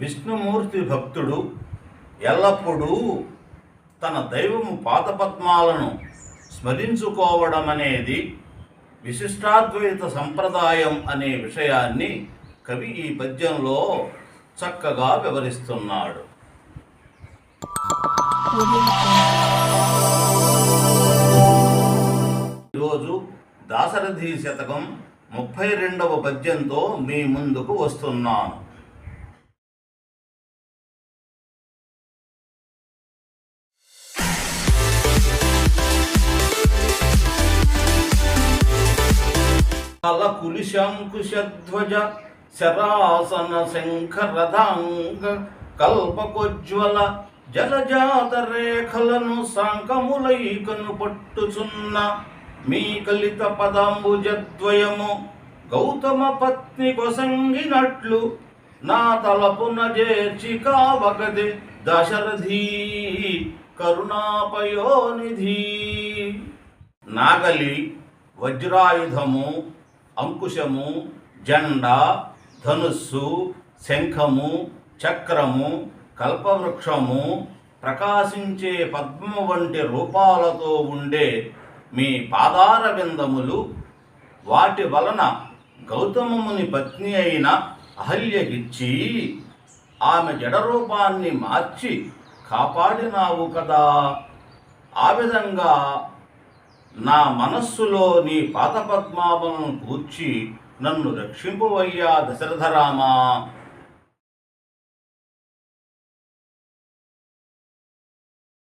విష్ణుమూర్తి భక్తుడు ఎల్లప్పుడూ తన దైవము పాదపద్మాలను స్మరించుకోవడం అనేది విశిష్టాద్వైత సంప్రదాయం అనే విషయాన్ని కవి ఈ పద్యంలో చక్కగా వివరిస్తున్నాడు. ఈరోజు దాశరథి శతకం ముప్పై రెండవ పద్యంతో మీ ముందుకు వస్తున్నాను. కులిశంకుశధ్వజ శరాసన శంఖరథాంగ కల్పకోజ్వల జలజాత రేఖలను సంకములైకను పట్టుచున్న మీ కలిత పదంబుజద్వయము గౌతమ పత్ని కొసంగినట్లు నా తలపున చేర్చి కావగది దశరథీ కరుణాపయోనిధి. నాగలి వజ్రాయుధము అంకుశము జెండా ధనుస్సు శంఖము చక్రము కల్పవృక్షము ప్రకాశించే పద్మము వంటి రూపాలతో ఉండే మీ పాదార విందములు వాటి వలన గౌతమముని పత్ని అయిన అహల్యకిచ్చి ఆమె జడరూపాన్ని మార్చి కాపాడినావు కదా. ఆ విధంగా నా మనస్సులో నీ పాదపద్మాలను కూర్చి నన్ను రక్షింపువయ్యా దశరథరామా